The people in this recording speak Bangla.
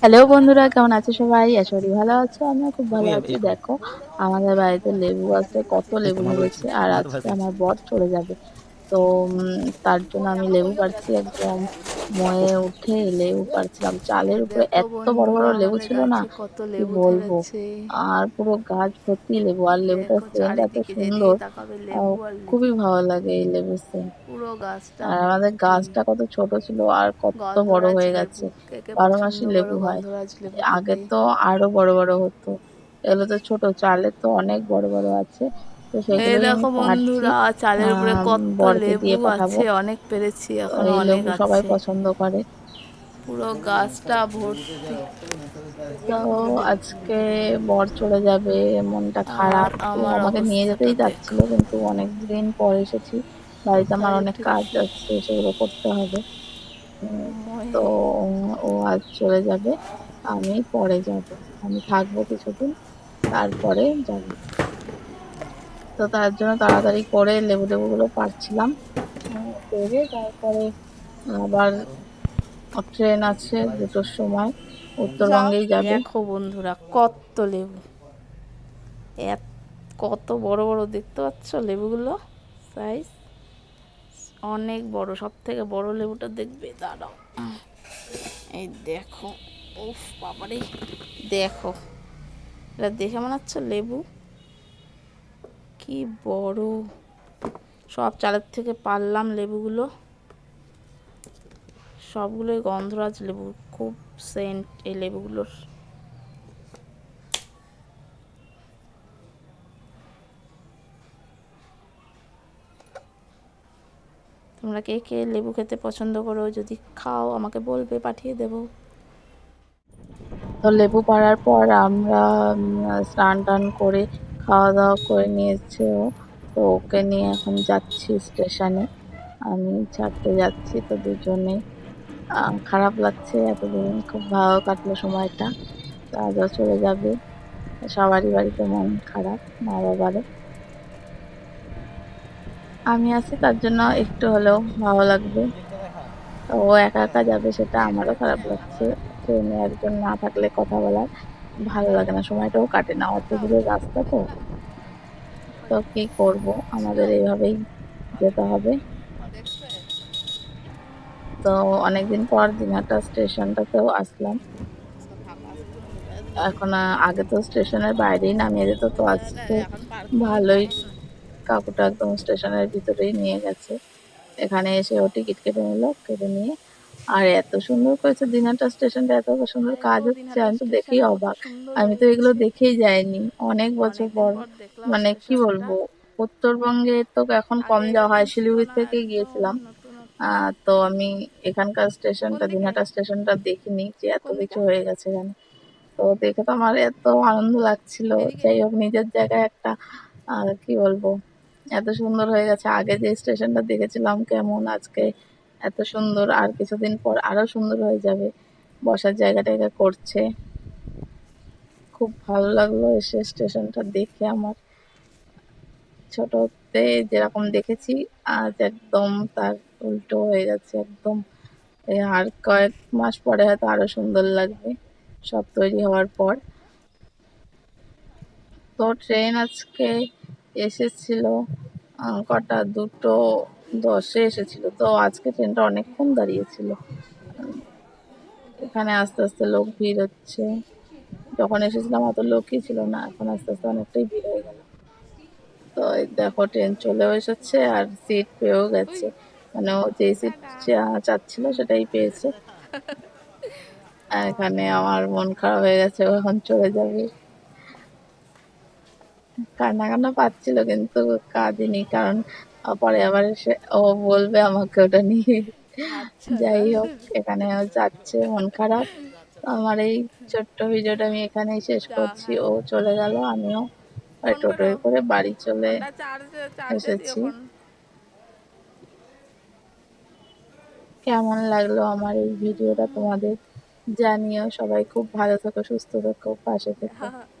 হ্যালো বন্ধুরা কেমন আছে সবাই? আশারি ভালো আছো আমিও খুব ভালো আছি। দেখো আমাদের বাড়িতে লেবু আছে কত লেবু রয়েছে আর আজকে আমার বর চলে যাবে। তো উম, তার জন্য আমি লেবু পাচ্ছি একদম। ময়ে উঠে লেবু পাড়ছিলাম। চালের উপরে এত বড় বড় লেবু ছিল না কত কি লেবু বলব? আর পুরো গাছ ভর্তি লেবু আর লেবুটার সেন্ট এত সুন্দর খুবই ভালো লাগে এই লেবুর সেন্ট পুরো গাছটা আর আমাদের গাছটা কত ছোট ছিল আর কত বড় হয়ে গেছে। বারো করো লেবু হয়। আগে তো আরও বড় বড় হতো। এগুলো তো ছোট চালের তো অনেক বড় বড় আছে। এই দেখো বন্ধুরা চালের উপরে কত লেবু আছে অনেক পেরেছি এখনও অনেক সবাই পছন্দ করে। পুরো গাছটা ভর্তি। তো আজকে বর চলে যাবে মনটা খারাপ। আমাকে নিয়ে যেতেই যাচ্ছিল কিন্তু অনেক দিন পর এসেছি। বাড়িতে আমার অনেক কাজ আছে সেগুলো করতে হবে। তো ও আজ চলে যাবে আমি পরে যাব। আমি থাকব কিছুদিন তারপরে যাব। তো তার জন্য তাড়াতাড়ি করে লেবু লেবুগুলো পারছিলাম উম, পেরে তারপরে আবার ট্রেন আছে দুটোর সময়। উত্তরবঙ্গেই যাবে। দেখো বন্ধুরা কত লেবু। এত কত বড় বড় দেখতে পাচ্ছ লেবুগুলো? সাইজ অনেক বড় সব থেকে বড় লেবুটা দেখবে দাঁড়াও। এই দেখো উফ বাবারে দেখো। এটা দেখে মনে হচ্ছে লেবু। কি বড়। সব চালের থেকে পারলাম লেবুগুলো। সবগুলোই গন্ধরাজ লেবু, খুব সেন্ট এই লেবুগুলোর। তোমরা কে কে লেবু খেতে পছন্দ করো যদি খাও, আমাকে বলবে, পাঠিয়ে দেবো। তো লেবু পাড়ার পর আমরা স্নান টান করে খাওয়া দাওয়া করে নিয়েছে ও। তো ওকে নিয়ে এখন যাচ্ছি স্টেশনে। আমি ছাড়তে যাচ্ছি তো দুজনে। খারাপ লাগছে এতদিন, খুব ভালো কাটলো সময়টা। তো আজও চলে যাবে। সবারই বাড়িতে মন খারাপ মা বাবারও আমি আছি তার জন্য একটু হলেও ভালো লাগবে। ও একা একা যাবে সেটা আমারও খারাপ লাগছে। ট্রেনে একজন না থাকলে কথা বলার। ভালো লাগে না, সময়টাও কাটে না। অত দূরের রাস্তা তো। তো কি করব? আমাদের এইভাবেই যেতে হবে। তো অনেকদিন পর দিনহাটা স্টেশনটাতেও আসলাম। এখন আগে তো স্টেশনের বাইরেই নামিয়ে দিত, তো আজকে ভালোই কাকুটা একদম স্টেশনের ভিতরেই নিয়ে গেছে। এখানে এসে ও টিকিট কেটে নিল, কেটে নিয়ে আর এত সুন্দর করেছে দিনাটা স্টেশনটা এত সুন্দর কাজ হচ্ছে আমি তো দেখেই অবাক। আমি তো এগুলো দেখেই যাইনি অনেক বছর পর। মানে কি বলব উত্তরবঙ্গে তো এখন কম যাওয়া হয় শিলিগুড়ি থেকে গিয়েছিলাম। তো আমি এখানকার স্টেশনটা দিনহাটা স্টেশনটা দেখিনি যে এত কিছু হয়ে গেছে এখানে তো দেখে তো আমার এত আনন্দ লাগছিল যাই হোক নিজের জায়গায় একটা কি বলব এত সুন্দর হয়ে গেছে। আগে যে স্টেশনটা দেখেছিলাম কেমন আজকে এত সুন্দর, আর কিছুদিন পর আরও সুন্দর হয়ে যাবে। বসার জায়গা টায়গা করছে। খুব ভালো লাগল এসে স্টেশনটা দেখে আমার। ছোটতে যেরকম দেখেছি, আজ একদম তার উল্টো হয়ে গেছে একদম। আর কয়েক মাস পরে হয়তো আরও সুন্দর লাগবে সব তৈরি হওয়ার পর। তো ট্রেন আজকে এসেছিল কটা দুটো দশে এসেছিল। তো আজকে ট্রেনটা অনেকক্ষণ দাঁড়িয়েছিল। এখানে আস্তে আস্তে লোক ভিড় হচ্ছে। যখন এসেছিলাম অত লোকই ছিল না, এখন আস্তে আস্তে অনেকটাই ভিড় হয়ে গেল। তো দেখো, ট্রেন চলেও এসেছে আর সিট পেয়েও গেছে। মানে ও যে সিট চাচ্ছিল সেটাই পেয়েছে। এখানে আমার মন খারাপ হয়ে গেছে এখন চলে যাবে। কান্না কান্না পাচ্ছিল কিন্তু কাঁদিনি, কারণ পরে আবার এসে ও বলবে আমাকে ওটা নিয়ে। যাই হোক এখানে যাচ্ছে মন খারাপ। আমার এই ছোট্ট ভিডিওটা আমি এখানেই শেষ করছি। ও চলে গেল আমিও টোটোয় করে বাড়ি চলে এসেছি। কেমন লাগল আমার এই ভিডিওটা তোমাদের জানিও। সবাই খুব ভালো থেকো সুস্থ থেকো পাশে থেকো।